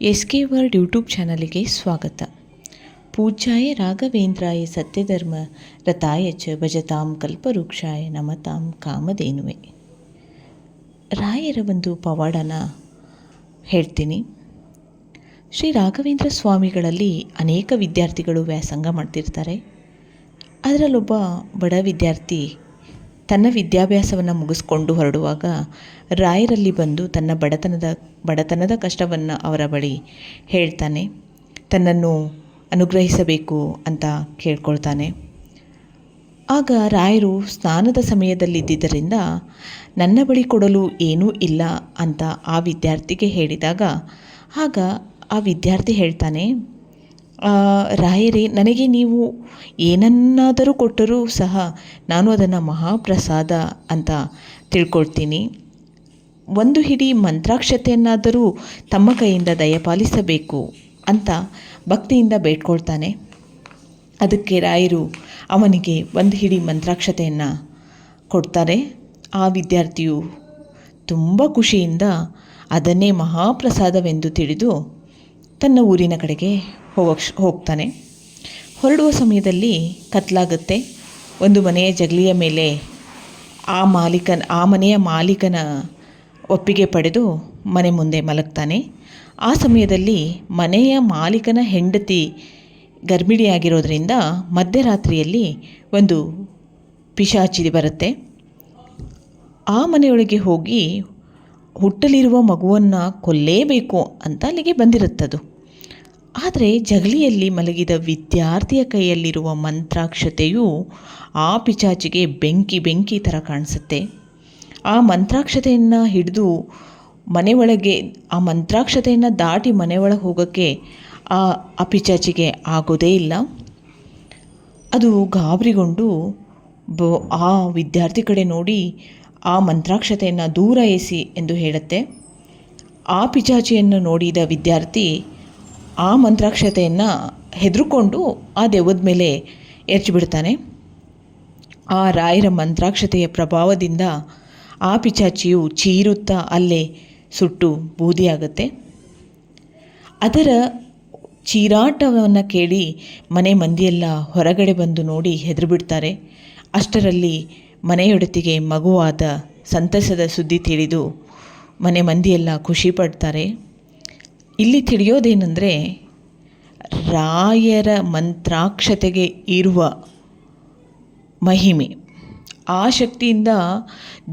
S K word YouTube ಚಾನಲಿಗೆ ಸ್ವಾಗತ. ಪೂಜಾಯ ರಾಘವೇಂದ್ರಾಯ ಸತ್ಯಧರ್ಮ ರಥಾಯ ಚ ಭಜತಾಂ ಕಲ್ಪವೃಕ್ಷಾಯ ನಮತಾಂ ಕಾಮಧೇನುವೆ. ರಾಯರ ಒಂದು ಪವಾಡನ ಹೇಳ್ತೀನಿ. ಶ್ರೀ ರಾಘವೇಂದ್ರ ಸ್ವಾಮಿಗಳಲ್ಲಿ ಅನೇಕ ವಿದ್ಯಾರ್ಥಿಗಳು ವ್ಯಾಸಂಗ ಮಾಡ್ತಿರ್ತಾರೆ. ಅದರಲ್ಲೊಬ್ಬ ಬಡ ವಿದ್ಯಾರ್ಥಿ ತನ್ನ ವಿದ್ಯಾಭ್ಯಾಸವನ್ನು ಮುಗಿಸ್ಕೊಂಡು ಹೊರಡುವಾಗ ರಾಯರಲ್ಲಿ ಬಂದು ತನ್ನ ಬಡತನದ ಬಡತನದ ಕಷ್ಟವನ್ನು ಅವರ ಬಳಿ ಹೇಳ್ತಾನೆ, ತನ್ನನ್ನು ಅನುಗ್ರಹಿಸಬೇಕು ಅಂತ ಕೇಳ್ಕೊಳ್ತಾನೆ. ಆಗ ರಾಯರು ಸ್ನಾನದ ಸಮಯದಲ್ಲಿದ್ದರಿಂದ ನನ್ನ ಬಳಿ ಕೊಡಲು ಏನೂ ಇಲ್ಲ ಅಂತ ಆ ವಿದ್ಯಾರ್ಥಿಗೆ ಹೇಳಿದಾಗ, ಆಗ ಆ ವಿದ್ಯಾರ್ಥಿ ಹೇಳ್ತಾನೆ ರಾಯರೇ, ನನಗೆ ನೀವು ಏನನ್ನಾದರೂ ಕೊಟ್ಟರೂ ಸಹ ನಾನು ಅದನ್ನು ಮಹಾಪ್ರಸಾದ ಅಂತ ತಿಳ್ಕೊಳ್ತೀನಿ. ಒಂದು ಹಿಡಿ ಮಂತ್ರಾಕ್ಷತೆಯನ್ನಾದರೂ ತಮ್ಮ ಕೈಯಿಂದ ದಯಪಾಲಿಸಬೇಕು ಅಂತ ಭಕ್ತಿಯಿಂದ ಬೇಡ್ಕೊಳ್ತಾನೆ. ಅದಕ್ಕೆ ರಾಯರು ಅವನಿಗೆ ಒಂದು ಹಿಡಿ ಮಂತ್ರಾಕ್ಷತೆಯನ್ನು ಕೊಡ್ತಾರೆ. ಆ ವಿದ್ಯಾರ್ಥಿಯು ತುಂಬ ಖುಷಿಯಿಂದ ಅದನ್ನೇ ಮಹಾಪ್ರಸಾದವೆಂದು ತಿಳಿದು ತನ್ನ ಊರಿನ ಕಡೆಗೆ ಹೋಗೋಕ್ ಹೋಗ್ತಾನೆ. ಹೊರಡುವ ಸಮಯದಲ್ಲಿ ಕತ್ಲಾಗುತ್ತೆ. ಒಂದು ಮನೆಯ ಜಗಲಿಯ ಮೇಲೆ ಆ ಮಾಲೀಕನ, ಆ ಮನೆಯ ಮಾಲೀಕನ ಒಪ್ಪಿಗೆ ಪಡೆದು ಮನೆ ಮುಂದೆ ಮಲಗ್ತಾನೆ. ಆ ಸಮಯದಲ್ಲಿ ಮನೆಯ ಮಾಲೀಕನ ಹೆಂಡತಿ ಗರ್ಭಿಣಿಯಾಗಿರೋದ್ರಿಂದ ಮಧ್ಯರಾತ್ರಿಯಲ್ಲಿ ಒಂದು ಪಿಶಾಚಿ ಬರುತ್ತೆ. ಆ ಮನೆಯೊಳಗೆ ಹೋಗಿ ಹುಟ್ಟಲಿರುವ ಮಗುವನ್ನು ಕೊಲ್ಲೇಬೇಕು ಅಂತ ಅಲ್ಲಿಗೆ ಬಂದಿರುತ್ತದು. ಆದರೆ ಜಗಲಿಯಲ್ಲಿ ಮಲಗಿದ ವಿದ್ಯಾರ್ಥಿಯ ಕೈಯಲ್ಲಿರುವ ಮಂತ್ರಾಕ್ಷತೆಯು ಆ ಪಿಚಾಚಿಗೆ ಬೆಂಕಿ ಬೆಂಕಿ ಥರ ಕಾಣಿಸುತ್ತೆ. ಆ ಮಂತ್ರಾಕ್ಷತೆಯನ್ನು ಹಿಡಿದು ಮನೆ ಒಳಗೆ, ಆ ಮಂತ್ರಾಕ್ಷತೆಯನ್ನು ದಾಟಿ ಮನೆ ಒಳಗೆ ಹೋಗೋಕ್ಕೆ ಆ ಆ ಪಿಚಾಚಿಗೆ ಆಗೋದೇ ಇಲ್ಲ. ಅದು ಗಾಬರಿಗೊಂಡು ಬ, ಆ ವಿದ್ಯಾರ್ಥಿ ಕಡೆ ನೋಡಿ ಆ ಮಂತ್ರಾಕ್ಷತೆಯನ್ನು ದೂರ ಎಸಿ ಎಂದು ಹೇಳುತ್ತೆ. ಆ ಪಿಚಾಚಿಯನ್ನು ನೋಡಿದ ವಿದ್ಯಾರ್ಥಿ ಆ ಮಂತ್ರಾಕ್ಷತೆಯನ್ನು ಹೆದರುಕೊಂಡು ಆ ದೆವ್ವದ ಮೇಲೆ ಎರಚಿಬಿಡ್ತಾನೆ ಆ ರಾಯರ ಮಂತ್ರಾಕ್ಷತೆಯ ಪ್ರಭಾವದಿಂದ ಆ ಪಿಚಾಚಿಯು ಚೀರುತ್ತಾ ಅಲ್ಲೇ ಸುಟ್ಟು ಬೂದಿಯಾಗುತ್ತೆ. ಅದರ ಚೀರಾಟವನ್ನು ಕೇಳಿ ಮನೆ ಮಂದಿಯೆಲ್ಲ ಹೊರಗಡೆ ಬಂದು ನೋಡಿ ಹೆದರುಬಿಡ್ತಾರೆ ಅಷ್ಟರಲ್ಲಿ ಮನೆಯೊಡತಿಗೆ ಮಗುವಾದ ಸಂತಸದ ಸುದ್ದಿ ತಿಳಿದು ಮನೆ ಮಂದಿಯೆಲ್ಲ ಖುಷಿ ಪಡ್ತಾರೆ. ಇಲ್ಲಿ ತಿಳಿಯೋದೇನೆಂದರೆ, ರಾಯರ ಮಂತ್ರಾಕ್ಷತೆಗೆ ಇರುವ ಮಹಿಮೆ. ಆ ಶಕ್ತಿಯಿಂದ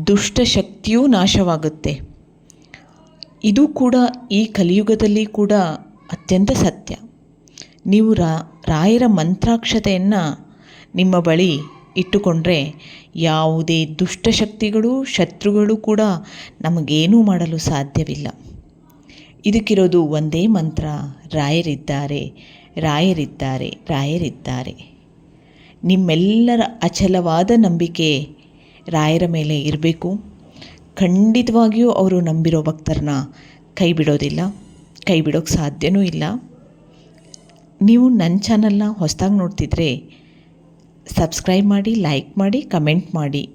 ದುಷ್ಟ ಶಕ್ತಿಯೂ ನಾಶವಾಗುತ್ತೆ. ಇದು ಕೂಡ ಈ ಕಲಿಯುಗದಲ್ಲಿ ಕೂಡ ಅತ್ಯಂತ ಸತ್ಯ. ನೀವು ರಾಯರ ಮಂತ್ರಾಕ್ಷತೆಯನ್ನು ನಿಮ್ಮ ಬಳಿ ಇಟ್ಟುಕೊಂಡ್ರೆ ಯಾವುದೇ ದುಷ್ಟಶಕ್ತಿಗಳು ಶತ್ರುಗಳು ಕೂಡ ನಮಗೇನೂ ಮಾಡಲು ಸಾಧ್ಯವಿಲ್ಲ. ಇದಕ್ಕಿರೋದು ಒಂದೇ ಮಂತ್ರ, ರಾಯರಿದ್ದಾರೆ ರಾಯರಿದ್ದಾರೆ ರಾಯರಿದ್ದಾರೆ. ನಿಮ್ಮೆಲ್ಲರ ಅಚಲವಾದ ನಂಬಿಕೆ ರಾಯರ ಮೇಲೆ ಇರಬೇಕು. ಖಂಡಿತವಾಗಿಯೂ ಅವರು ನಂಬಿರೋ ಭಕ್ತರನ್ನ ಕೈ ಬಿಡೋದಿಲ್ಲ ಕೈ ಬಿಡೋಕ್ಕೆ ಸಾಧ್ಯವೂ ಇಲ್ಲ. ನೀವು ನನ್ನ ಚಾನಲ್ನ ಹೊಸದಾಗಿ ನೋಡ್ತಿದ್ರೆ ಸಬ್ಸ್ಕ್ರೈಬ್ ಮಾಡಿ ಲೈಕ್ ಮಾಡಿ ಕಮೆಂಟ್ ಮಾಡಿ.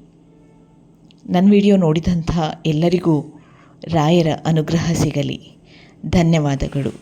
ನನ್ನ ವಿಡಿಯೋ ನೋಡಿದಂಥ ಎಲ್ಲರಿಗೂ ರಾಯರ ಅನುಗ್ರಹ ಸಿಗಲಿ. ಧನ್ಯವಾದಗಳು.